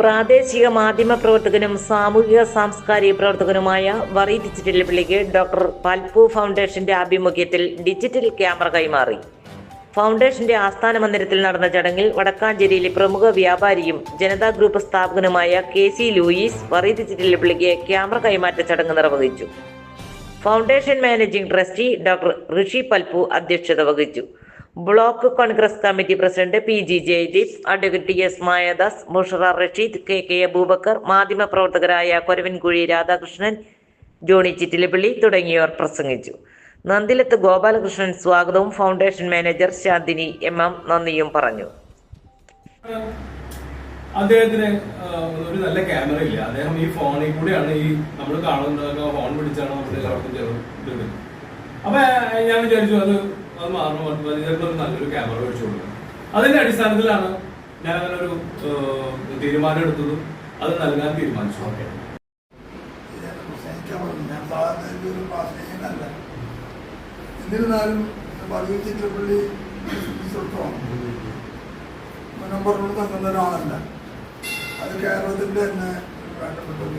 പ്രാദേശിക മാധ്യമ പ്രവർത്തകനും സാമൂഹിക സാംസ്കാരിക പ്രവർത്തകനുമായ വറി ഡിജിറ്റൽ പിള്ളിക്ക് ഡോക്ടർ പൽപു ഫൗണ്ടേഷന്റെ ആഭിമുഖ്യത്തിൽ ഡിജിറ്റൽ ക്യാമറ കൈമാറി. ഫൗണ്ടേഷന്റെ ആസ്ഥാന മന്ദിരത്തിൽ നടന്ന ചടങ്ങിൽ വടക്കാഞ്ചേരിയിലെ പ്രമുഖ വ്യാപാരിയും ജനതാ ഗ്രൂപ്പ് സ്ഥാപകനുമായ കെ സി ലൂയിസ് വറി ഡിജിറ്റൽ പിള്ളിക്ക് ക്യാമറ കൈമാറ്റ ചടങ്ങ് നിർവഹിച്ചു. Foundation managing trustee doctor Rishi Palpu അധ്യക്ഷത വഹിച്ചു. Block Congress committee president P G Jayadeep advocate T S Mayadas Mushara Rasheed K K Abubakar മാധ്യമപ്രവർത്തകരായ Koravankuzhi Radhakrishnan Johnny Chittilappally തുടങ്ങിയവർ പ്രസംഗിച്ചു. നന്ദിലത്ത് ഗോപാലകൃഷ്ണൻ സ്വാഗതവും foundation manager Shanthini M M നന്ദിയും പറഞ്ഞു. അദ്ദേഹത്തിന് ഒരു നല്ല ക്യാമറ ഇല്ല. അദ്ദേഹം ഈ ഫോണിൽ കൂടെയാണ് ഈ നമ്മൾ കാണുന്നതൊക്കെ ഫോൺ പിടിച്ചാണ് നമ്മൾ അപ്പൊ ഞാൻ വിചാരിച്ചു അത് അത് ഇതിനൊക്കെ ഒരു നല്ലൊരു ക്യാമറ മേടിച്ചു അതിന്റെ അടിസ്ഥാനത്തിലാണ് ഞാൻ അങ്ങനെ ഒരു തീരുമാനം എടുത്തതും അത് നൽകാൻ തീരുമാനിച്ചു. പാസ്റ്റിങ്ങല്ല എന്നിരുന്നാലും വലിയ ചിത്രപ്പള്ളി അത് കേരളത്തിന്റെ തന്നെ വേണ്ടപ്പെട്ട ഒരു